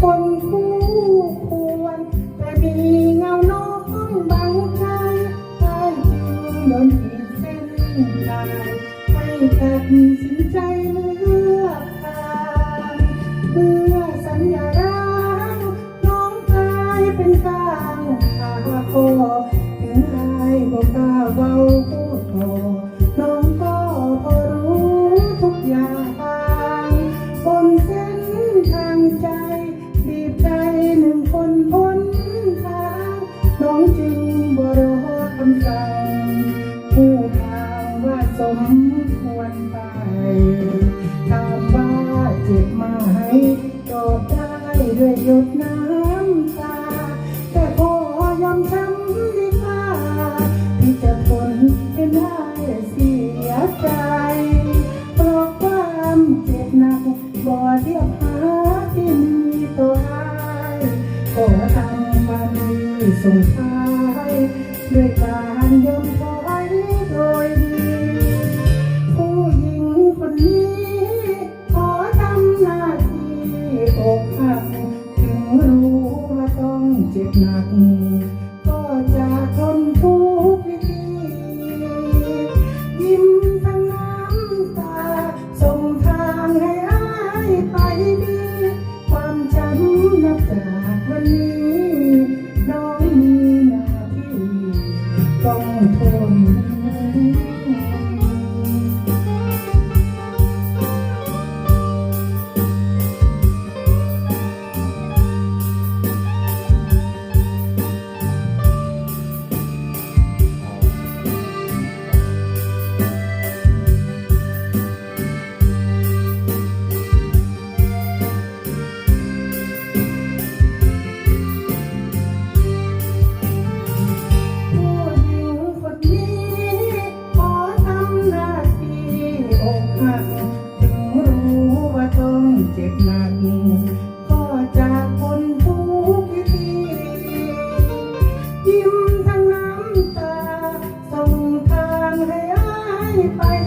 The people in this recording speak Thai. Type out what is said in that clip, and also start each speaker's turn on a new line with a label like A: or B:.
A: คนคู่ควรแต่มีเงาน้องบางใจให้จึงโดนขีดเส้นลายให้ตัดสินใจเมื่อกทางเมื่อสัญญาร้างน้องกายเป็นกลางหาพ่อถึงอายบอกกล้าเบาพูดโต คนฟังผู้ทางว่าสมควรไปถามว่าเจ็บมาให้ตอบได้ด้วยหยดน้ำตา แต่พอยอมช้ำดีกว่าที่จะทนเป็นได้เสียใจเพราะความเจ็บหนักบ่เดียบหาที่มีตัวอายขอทำความดีส่งท้า ด้วยการยอมถอยโดยดีผู้หญิงคนนี้ ขอทำหน้าที่อกหักถึงรู้ว่าต้องเจ็บหนัก ต้องทน Bye.